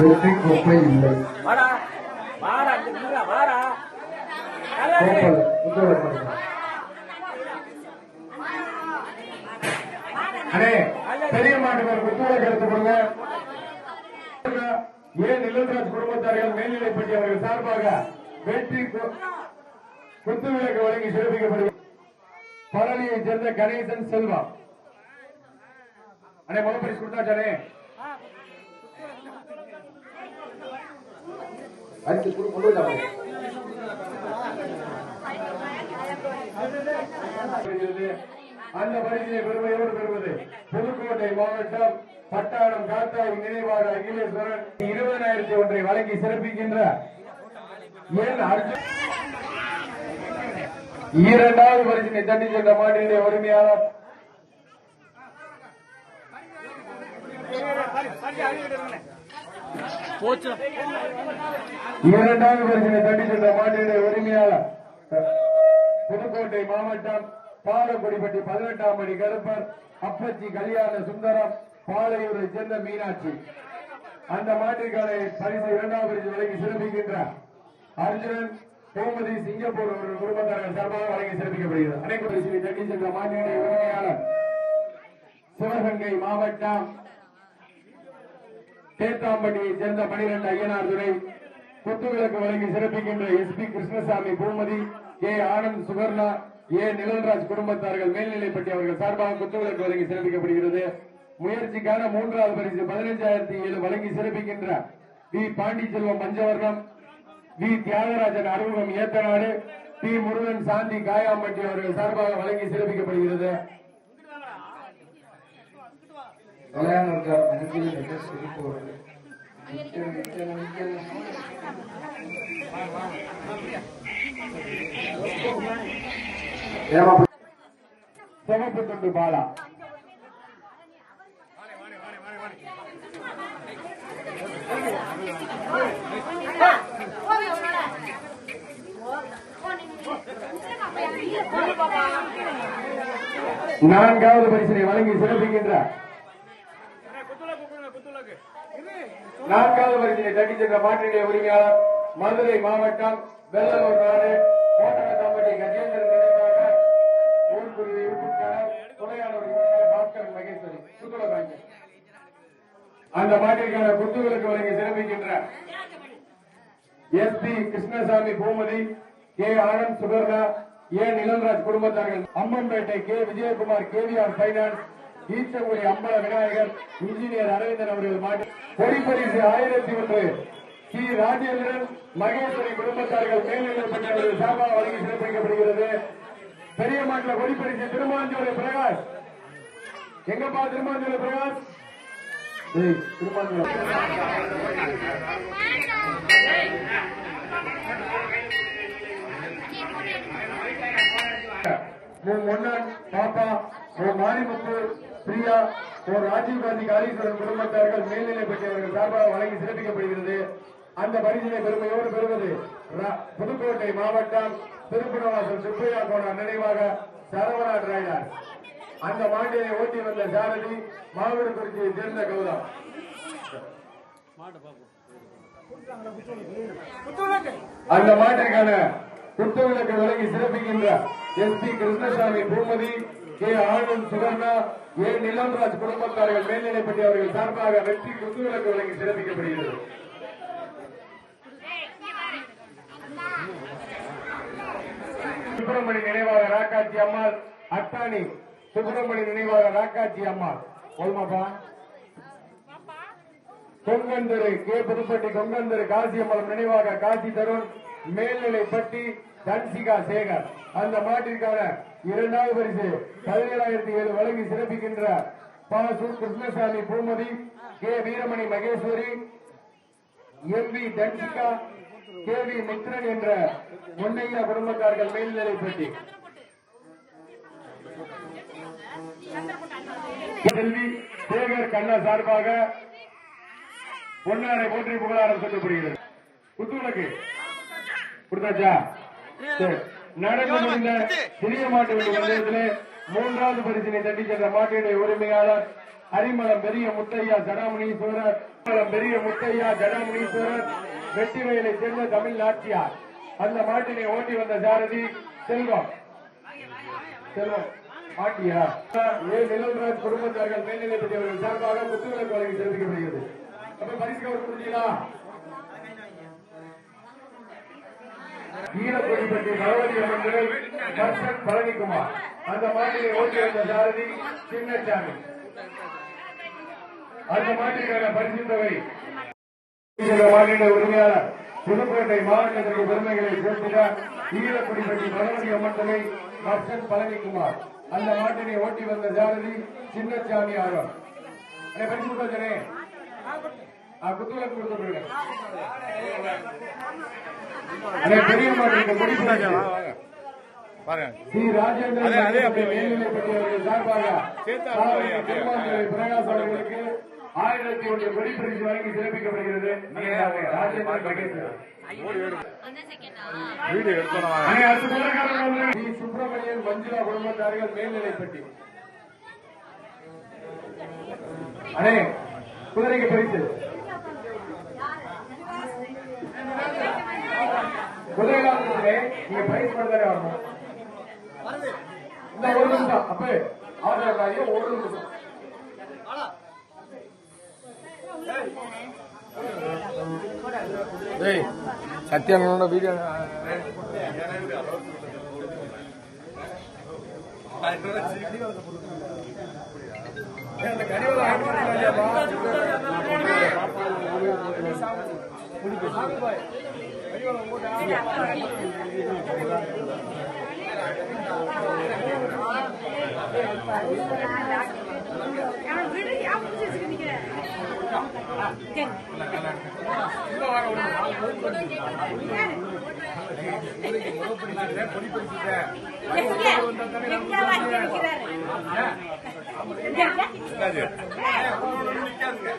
வெற்றி கோப்பை இல்லை அண்ணே பெரிய மாட்டுக்கார் குத்துவிளக்கு எடுத்து கொடுங்க. ஏன் நிலந்தராஜ் குடும்பத்தார்கள் மேல்நிலைப்பட்டி அவர்கள் சார்பாக வெற்றி கு- குத்துவிளக்கு வழங்கி சிறப்பிக்கப்படுகிறது. பழனியைச் சேர்ந்த கணேசன் செல்வா. முதல் பரிசு கொடுத்தாச்சானே? அடுத்து கொடு- கொண்டு வந்தாங்க. அந்த பரிசினை பெருமையோடு பெறுவது? புதுக்கோட்டை மாவட்டம் பட்டாளம் காத்தாய் நினைவாக அகிலேஸ்வரன் இருபதாயிரத்தி ஒன்றை வழங்கி சிறப்பிக்கின்ற என் அர்ஜுன். இரண்டாவது பரிசினை தட்டி சென்ற மாட்டினுடைய உரிமையாளர். போச்சு இரண்டாவது பரிசினை தட்டி சென்ற மாட்டினுடைய உரிமையாளர் புதுக்கோட்டை மாவட்டம் பாலக்குடிப்பட்டி பதினெட்டாம் படி கருப்பர் அப்பச்சி கல்யாண சுந்தரம் பாலையூரை சேர்ந்த மீனாட்சி. அந்த மாட்டிற்கான பரிசு இரண்டாம் பரிசு வழங்கி சிறப்பிக்கின்ற அர்ஜுனன் கோமதி சிங்கப்பூர் அவர்கள் குடும்பத்தார்கள் சார்பாக வழங்கி சிறப்பிக்கப்படுகிறது. அனைத்து தட்டி சென்ற மாநில உரிமையாளர் சிவகங்கை மாவட்டம் தேத்தாம்பட்டியை சேர்ந்த பனிரெண்டு ஐயனார் துறை குத்துவிளக்கு வழங்கி சிறப்பிக்கின்ற S P Krishnasamy Poomathi A Anand Sugarna A Nilanraj குடும்பத்தார்கள் மேல்நிலைப்பட்டி அவர்கள் சார்பாக குத்துவிளக்கு வழங்கி சிறப்பிக்கப்படுகிறது. முயற்சிக்கான மூன்றாவது பரிசு பதினைஞ்சாயிரத்தி ஏழு வழங்கி சிறப்பிக்கின்ற வி பாண்டிச்செல்வம் மஞ்சவர்ணம் வி தியாகராஜன் அறிமுகம் ஏத்தநாடு டி முருகன் சாந்தி காயாம்பட்டி அவர்கள் சார்பாக வழங்கி சிறப்பிக்கப்படுகிறது. விளையாடுறார் நெஞ்சில் மிக சிரிப்பு வருது. நிக்கல், துண்டு பாலா நான்காவது பரிசனை வழங்கி சிறப்பிக்கின்ற நாற்கால வரிசையை தட்டி சென்ற மாற்றினுடைய உரிமையாளர் மதுரை மாவட்டம் வெள்ளலூர் நாடு. கோட்டகத்தாம்பட்டி கஜேந்திரன் நினைவாக ஊர்குருவி மகேஸ்வரி சுற்றுலா அந்த மாட்டிற்கான குத்துகளுக்கு வழங்கி சிறப்பிக்கின்ற S P Krishnasamy Poomathi K Anand Sugarna A Nilanraj குடும்பத்தார்கள். Ammanpettai K Vijayakumar KVR finance Eechangudi Ambala Vinayagar engineer Aravindan அவர்கள் மாட்டி பொறிப்பரிசு ஆயிரத்தி ஒன்று. சி. ராஜேந்திரன் மகேஸ்வரி குடும்பத்தார்கள் மேல்நிலைப்பட்டவர்கள் சார்பாக வழங்கி சிறப்பிக்கப்படுகிறது. பெரிய மாநில பொறிப்பரிசு திருமாஞ்சோலை பிரகாஷ். எங்கப்பா திருமாஞ்சோலை பிரகாஷ்? திருமாஞ்சோலை. உன் முன்னாள் பாப்பா உன் மாரிமுத்து பிரியா உன் ராஜீவ்காந்தி காளீஸ்வரன் குடும்பத்தார்கள் மேல்நிலை பெற்றவர்கள் சார்பாக வழங்கி சிறப்பிக்கப்படுகிறது. அந்த பரிசினை பெருமையோடு பெறுவது புதுக்கோட்டை மாவட்டம் திருப்பணவாசல் சுப்பையா கோணம் நினைவாக சரவணா ராயனார் அந்த மாண்டியை ஓட்டி வந்த சாரதி மாவட்டத்திற்கு சேர்ந்த கௌதம். அந்த மாட்டிற்கான குத்துவிளக்கு விலகி சிறப்பிக்கின்ற S P Krishnasamy Poomathi K Anand Sugarna A. Nilamraj குடும்பத்தார்கள் மேல்நிலைப்பட்டி அவர்கள் சார்பாக வெற்றி குத்துவிளக்கு வழங்கி சிறப்பிக்கப்படுகிறது. சுப்பிரமணி நினைவாக ராக்காட்சி அம்மாள் அட்டானி சுப்பிரமணி நினைவாக ராக்காட்சி அம்மாள். போதுமாப்பா. கொங்கந்தரு கே. புதுப்பட்டி கொங்கந்தரு காசியம்பலம் நினைவாக காசி தருண் மேல்நிலைப்பட்டி தன்சிகா சேகர். அந்த மாட்டிற்கான இரண்டாவது பரிசு பதினேழாயிரத்தி ஏழு வழங்கி சிறப்பிக்கின்ற Basu Krishnasamy Poomathi K. Veeramani Maheswari M. V. Dhanshika K. V. Mithran என்ற முன்னையா குடும்பத்தார்கள் மேல்நிலைப்பட்டி செல்வி சேகர் கண்ணா சார்பாக பொன்னாரை போற்றி புகழாரம் சொல்லப்படுகிறது குத்துவிளக்கு கொடுத்தாச்சா? சரி. முடிந்த சிறிய மாட்டு பந்தயத்திலே மூன்றாவது பரிசினை தட்டி சென்ற மாட்டினுடைய உரிமையாளர் அரிமளம் பெரிய முத்தையா சடாமணீஸ்வரர் பெரிய முத்தையா ஜடாமுனீஸ்வரர். வெட்டிவயலை சேர்ந்த தமிழ் நாட்டியார் அந்த மாட்டினை ஓட்டி வந்த சாரதி செல்வம். செல்வம் மாட்டியா? ஏ நிலவராஜ் குடும்பத்தார்கள் மேல்நிலைப்பட்டவர்கள் சார்பாக குத்துவிளக்கு வழங்கி தெரிவிக்கப்படுகிறது அப்ப பரிசு கவர் கொடுத்தீங்களா? ஈரப்பொடிப்பட்டி பகவதி அம்மன்கள் கர்ஷன் பழனிக்குமார். அந்த மாட்டினை ஓட்டி வந்த சாரதி சின்னசாமி அந்த மாட்டிற்கான பரிசு தொகை மாநில உரிமையாளர் புதுக்கோட்டை மாவட்டத்திற்கு பெருமைகளை சேர்த்திட ஈரக்குடிப்பட்டி பகவதி அம்மன்களை கர்ஷன் பழனிக்குமார். அந்த மாட்டினை ஓட்டி வந்த சாரதி சின்னசாமி ஆர்வம் அண்ணே, பரிசு கொடுத்தாச்சனே குத்துவிளக்கு முடிப்பு. மேல்நிலைப்பட்டியவர்கள் சார்பாக பிரகாஷ் அவர்களுக்கு ஆயிரத்தி ஒன்று வழங்கி சிறப்பிக்கப்படுகிறது. வந்து ஸ்ரீ சுப்பிரமணியன் மஞ்சுளா குடும்பத்தார்கள் மேல்நிலைப்பட்டி அண்ணே குதிரைக்கு பரிசு. காலத்திலே நீங்க பரிசு பண்ணதானே வரணும் இந்த ஒரு நிமிஷம் அப்ப ஆதரவு ஒரு நிமிஷம். சத்யானோட வீடியோ நிக்காதுங்க.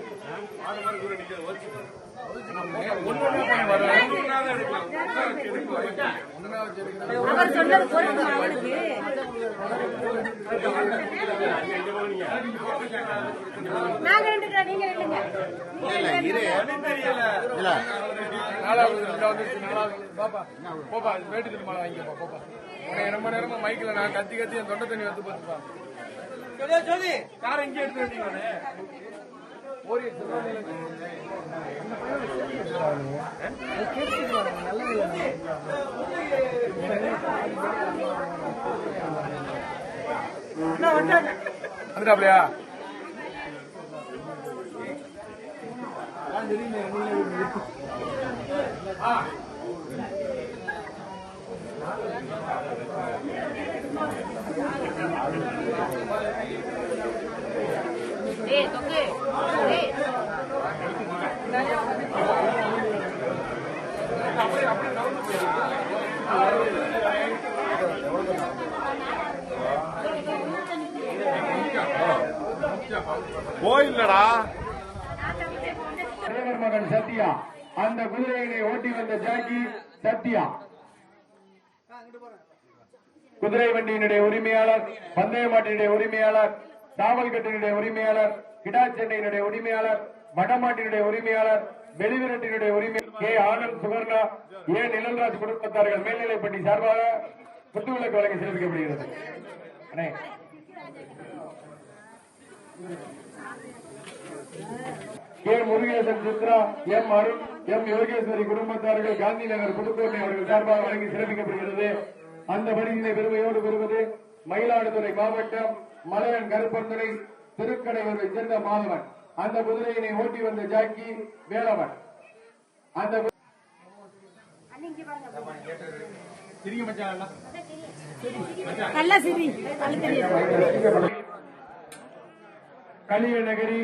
அது மாதிரி கூட நிக்காது அவர் சொன்னது பொருந்துமா அவனுக்கு நாங்க ரெண்டு நீங்க ரெண்டுங்க. பாப்பா போப்பா வாங்கிப்பா போப்பா ரொம்ப நேரமா மைக்கில் நான் கத்தி கத்தி என் தொண்டை தண்ணி வந்து பார்த்துப்பா சொல்லி சொல்லி காரை இங்கே எடுத்து வந்தீங்க வந்துட்டாப்லையா? ஏய் போயில்லடா. தலைவர் மகன் சத்யா அந்த குதிரையினை ஓட்டி வந்த ஜாக்கி சத்யா. குதிரை வண்டியினுடைய உரிமையாளர் பந்தய மாட்டினுடைய உரிமையாளர் சாவல்கட்டினுடைய உரிமையாளர் கிடாச்சென்னையினுடைய உரிமையாளர் வடமாட்டினுடைய உரிமையாளர் வெளிவிரட்டினுடைய உரிமை கே. ஆனந்த் சுகர்ணா ஏ. நிலல்ராஜ் குடும்பத்தார்கள் மேல்நிலைப்பட்டி சார்பாக குத்துவிளக்கு வழங்கி சிறப்பிக்கப்படுகிறது K Murugesan Chitra M Arun M Yogeswari குடும்பத்தார்கள் காந்தி நகர் புதுக்கோட்டை அவர்கள் சார்பாக வழங்கி சிறப்பிக்கப்படுகிறது. அந்த பரிசினை பெருமையோடு பெறுவது மயிலாடுதுறை மாவட்டம் மலையன் கருப்பந்துறை திருக்கடையூரை சேர்ந்த மாதவன். அந்த குதிரையினை ஓட்டி வந்த ஜாக்கி வேலவன். அந்த நல்லா சிரி. கலியநகரி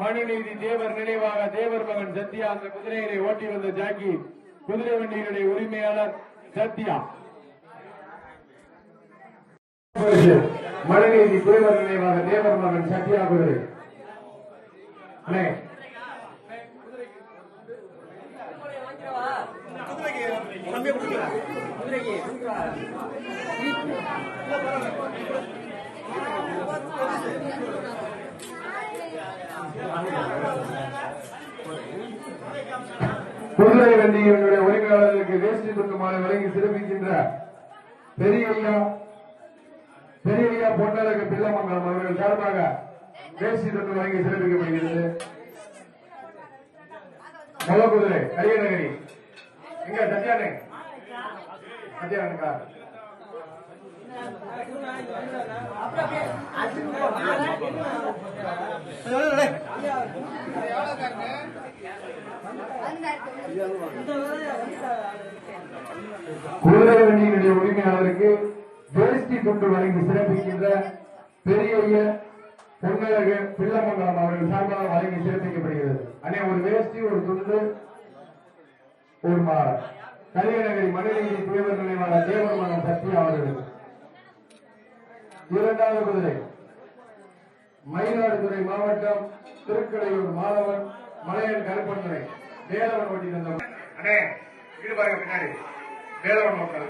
மனுநீதி தேவர் நினைவாக தேவர் மகன் சத்யா அந்த குதிரையினை ஓட்டி வந்த ஜாக்கி குதிரை வண்டியினுடைய உரிமையாளர் சத்யா. மனுநீதி தேவர் நினைவாக தேவர் மகன் சத்யா குதிரை. அண்ணே குதிரை வண்டியினுடைய உரிமையாளர்களுக்கு வேஷ்டி துண்டு மாலை வழங்கி சிறப்பிக்கின்ற பெரியய்யா பெரியய்யா பொன்னழகு பிள்ளமங்கலம் அவர்கள் சார்பாக வேஷ்டி துண்டு வழங்கி சிறப்பிக்கப்படுகிறது நல்ல கரியநகரி. எங்க சத்யானே? சத்யானுக்கா குதிரை வண்டியினுடைய உரிமையாளருக்கு வேஷ்டி துண்டு வழங்கி சிறப்பிக்கின்ற பெரிய பொன்னழகு பிள்ளமங்கலம் அவர்கள் சார்பாக வழங்கி சிறப்பிக்கப்படுகிறது. அன்னை ஒரு வேஷ்டி ஒரு துண்டு ஒரு மாலை கலியநகரி மனிதநீதி தேவர் நினைவாளர் தேவர்மனம் சக்தி அவர்கள். இரண்டாவது குதிரை மயிலாடுதுறை மாவட்டம் திருக்கடையூர் மாணவன் மலையன் கருப்பன்துறை வேலவன் ஓட்டி தந்த அண்ணே வீடு பாருங்க பின்னாடி. வேலவன் மக்கள்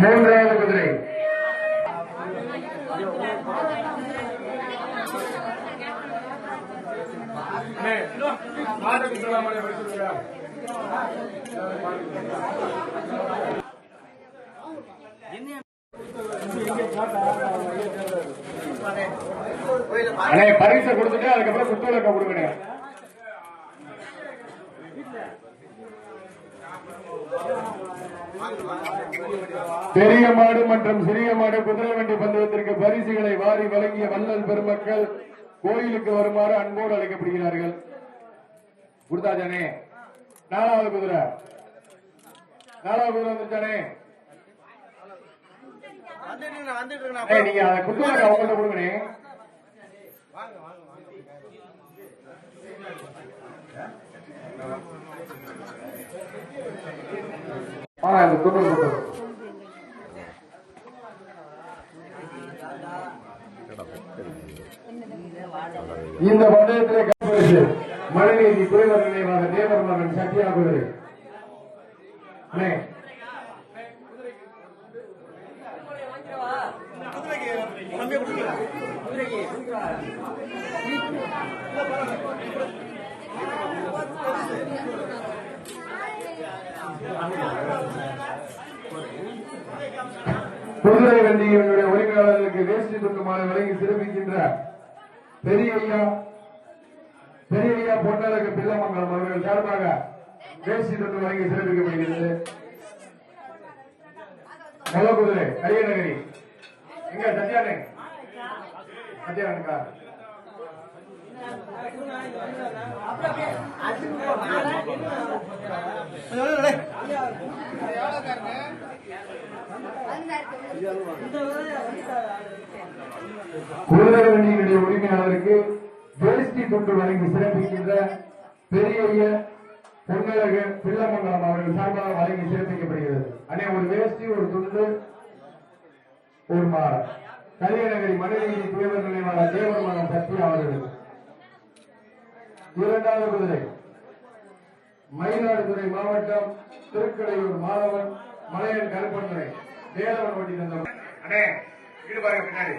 மூன்றாவது குதிரை. அண்ணே பரிசை கொடுத்துட்டு அதுக்கப்புறம் குத்துவிளக்க கொடுக்கணே பெரிய மாடு மற்றும் சிறிய மாடு குதிரை வண்டி பந்தயத்திற்கு பரிசுகளை வாரி வழங்கிய வள்ளல் பெருமக்கள் கோயிலுக்கு வருமாறு அன்போடு அழைக்கப்படுகிறார்கள். குருதாஜனே நாலாவது குதிரை. நாலாவது குதிரை வந்துட்டானே நீங்க அதை குத்துவிளக்க அவங்கள்ட்ட கொடுங்கண்ணே. ஆ இந்த துண்டு இந்த பந்தயத்திலே கற்பரிசு மழைநீதி குறைவர் நினைவாக தேவர் மகன் சத்யா குதிரை you. குதிரை வண்டியினுடைய உரிமையாளர்களுக்கு வேஷ்டி துண்டு வழங்கி சிறப்பிக்கின்ற பெரியய்யா பெரியய்யா பொன்னழகு பிள்ளமங்கலம் அவர்கள் சார்பாக வேஷ்டி துண்டு வழங்கி சிறப்பிக்கப்படுகிறது. நல்ல குதிரை கரியநகரி எங்க சத்யானே? சத்யானுக்கா? குதிரை உரிமையாளருக்கு வேஷ்டி துண்டு வழங்கி சிறப்பிக்கின்ற பெரிய பொன்னழகு பிள்ளமங்கலம் அவர்கள் சார்பாக வழங்கி சிறப்பிக்கப்படுகிறது. அண்ணே ஒரு வேஷ்டி ஒரு துண்டு ஒரு மாலை. கலியநகரி மனிதநீதி தேவர் நினைவாளர் தேவர் மகன் சத்யா அவர்கள் இரண்டாவது குதிரை. மயிலாடுதுறை மாவட்டம் திருக்கடையூர் மாணவன் மலையன் கருப்பன்துறை வேலவன் ஓட்டி தந்த அண்ணே வீடு பாருங்க பின்னாடி.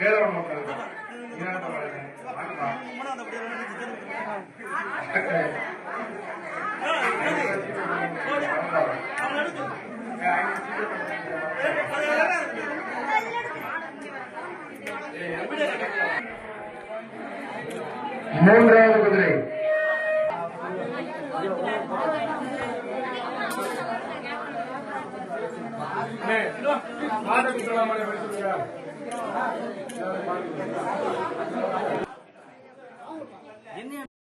வேலவன் மக்கள். மூன்றாவது Gracias.